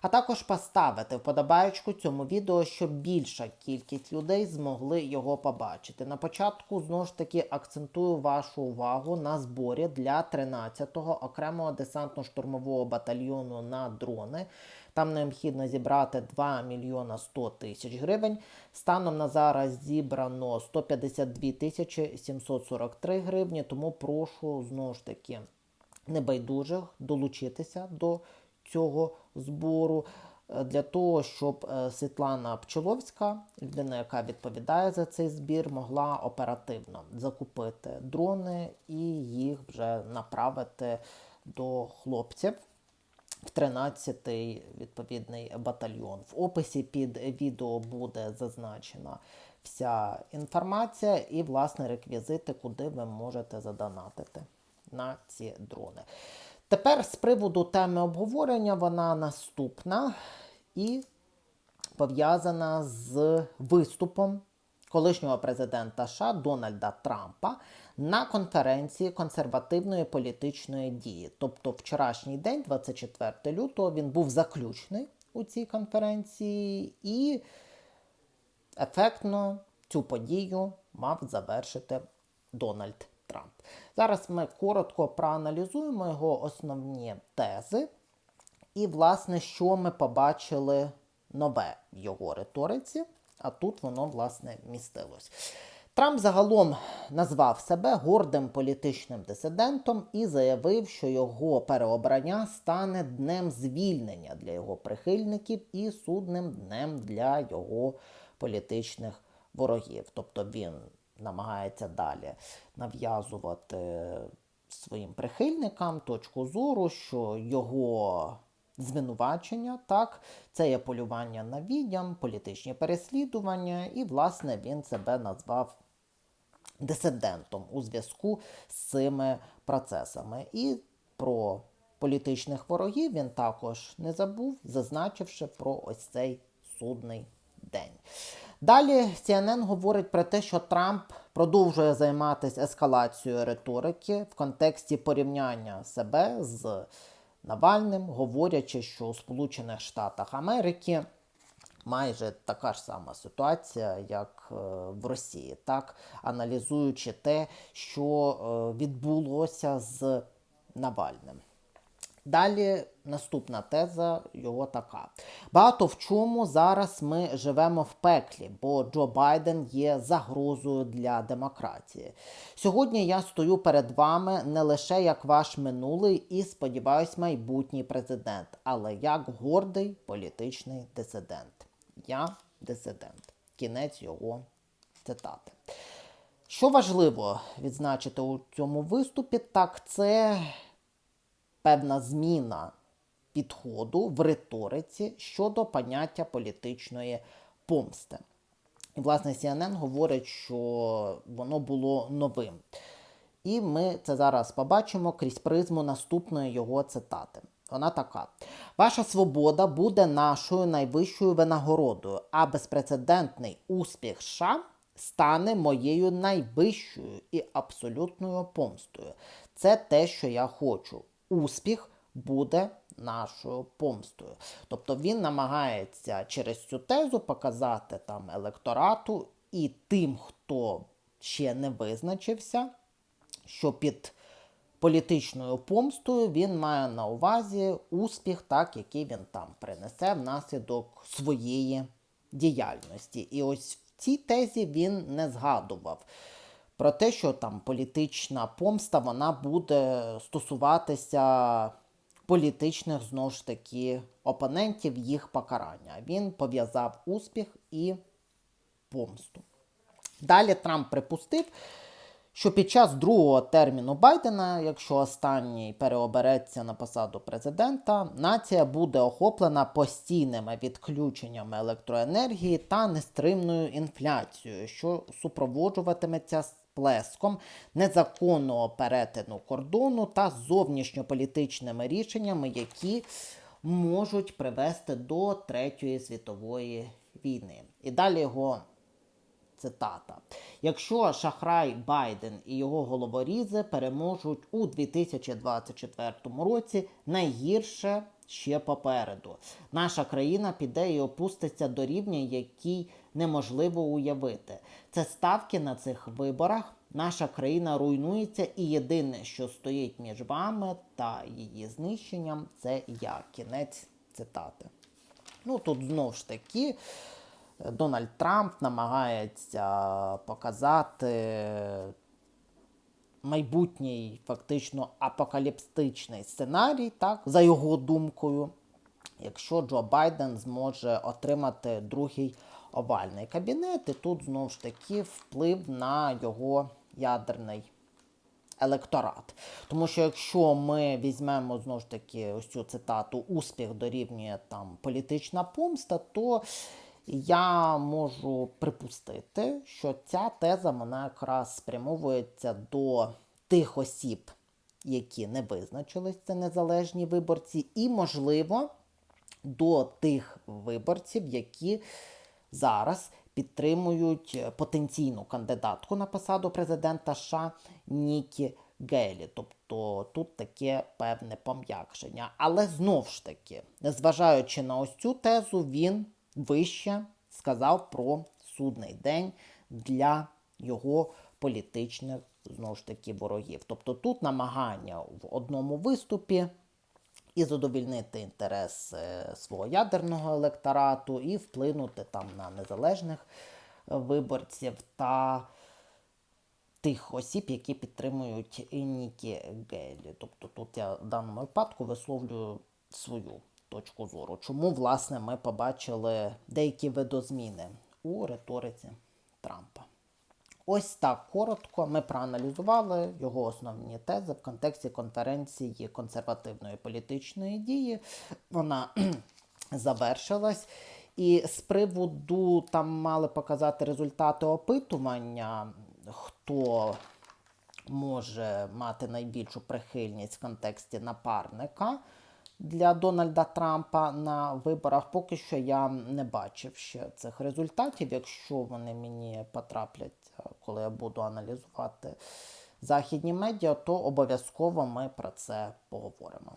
а також поставити вподобаючку цьому відео, щоб більша кількість людей змогли його побачити. На початку знову ж таки акцентую вашу увагу на зборі для 13-го окремого десантно-штурмового батальйону на дрони. Там необхідно зібрати 2 мільйона 100 тисяч гривень. Станом на зараз зібрано 152 тисячі 743 гривні, тому прошу знову ж таки небайдужих долучитися до цього збору е, для того, щоб е, Світлана Пчеловська, людина, яка відповідає за цей збір, могла оперативно закупити дрони і їх вже направити до хлопців в 13-й відповідний батальйон. В описі під відео буде зазначена вся інформація і, власне, реквізити, куди ви можете задонатити на ці дрони. Тепер з приводу теми обговорення вона наступна і пов'язана з виступом колишнього президента США Дональда Трампа на конференції консервативної політичної дії. Тобто, вчорашній день, 24 лютого, він був заключний у цій конференції, і ефектно цю подію мав завершити Дональд Трамп. Зараз ми коротко проаналізуємо його основні тези. І, власне, що ми побачили нове в його риториці, а тут воно, власне, містилось. Трамп загалом назвав себе гордим політичним дисидентом і заявив, що його переобрання стане днем звільнення для його прихильників і судним днем для його політичних ворогів. Тобто він намагається далі нав'язувати своїм прихильникам точку зору, що його звинувачення, так, це є полювання на відьям, політичні переслідування, і, власне, він себе назвав дисидентом у зв'язку з цими процесами. І про політичних ворогів він також не забув, зазначивши про ось цей судний день. Далі CNN говорить про те, що Трамп продовжує займатися ескалацією риторики в контексті порівняння себе з Навальним, говорячи, що у Сполучених Штатах Америки майже така ж сама ситуація, як е, в Росії, так аналізуючи те, що е, відбулося з Навальним. Далі наступна теза його така. Багато в чому зараз ми живемо в пеклі, бо Джо Байден є загрозою для демократії. Сьогодні я стою перед вами не лише як ваш минулий і, сподіваюсь, майбутній президент, але як гордий політичний дисидент. Я дисидент. Кінець його цитати. Що важливо відзначити у цьому виступі, так це певна зміна підходу в риториці щодо поняття політичної помсти. І, власне, CNN говорить, що воно було новим. І ми це зараз побачимо крізь призму наступної його цитати. Вона така: Ваша свобода буде нашою найвищою винагородою, а безпрецедентний успіх США стане моєю найвищою і абсолютною помстою. Це те, що я хочу. Успіх буде нашою помстою. Тобто він намагається через цю тезу показати там електорату і тим, хто ще не визначився, що під політичною помстою він має на увазі успіх, так, який він там принесе внаслідок своєї діяльності. І ось в цій тезі він не згадував. Про те, що там політична помста вона буде стосуватися політичних знову ж таки опонентів їх покарання. Він пов'язав успіх і помсту. Далі Трамп припустив, що під час другого терміну Байдена, якщо останній переобереться на посаду президента, нація буде охоплена постійними відключеннями електроенергії та нестримною інфляцією, що супроводжуватиметься сплеском незаконного перетину кордону та зовнішньополітичними рішеннями, які можуть привести до Третьої світової війни. І далі його Цитата: якщо Шахрай Байден і його головорізи переможуть у 2024 році, найгірше ще попереду. Наша країна піде і опуститься до рівня, який неможливо уявити. Це ставки на цих виборах. Наша країна руйнується, і єдине, що стоїть між вами та її знищенням, це я. Кінець цитати. Ну тут знову ж таки е, Дональд Трамп намагається показати майбутній фактично апокаліптичний сценарій, так, за його думкою, якщо Джо Байден зможе отримати другий овальний кабінет, і тут знову ж таки вплив на його ядерний електорат. Тому що якщо ми візьмемо знову ж таки ось цю цитату успіх дорівнює там політична помста, то я можу припустити, що ця теза вона якраз спрямовується до тих осіб, які не визначились, це незалежні виборці, і, можливо, до тих виборців, які зараз підтримують потенційну кандидатку на посаду президента США Нікі Гейлі. Тобто тут таке певне пом'якшення. Але знов ж таки, незважаючи на ось цю тезу, він вище сказав про судний день для його політичних знову ж таки ворогів. Тобто тут намагання в одному виступі і задовільнити інтерес свого ядерного електорату, і вплинути там на незалежних е, виборців та тих осіб, які підтримують Нікі Гейлі. Тобто тут я в даному випадку висловлюю свою точку зору. Чому, власне, ми побачили деякі видозміни у риториці Трампа. Ось так коротко ми проаналізували його основні тези в контексті конференції консервативної політичної дії. Вона завершилась. І з приводу там мали показати результати опитування, хто може мати найбільшу прихильність в контексті напарника для Дональда Трампа на виборах. Поки що я не бачив ще цих результатів. Якщо вони мені потраплять, коли я буду аналізувати західні медіа, то обов'язково ми про це поговоримо.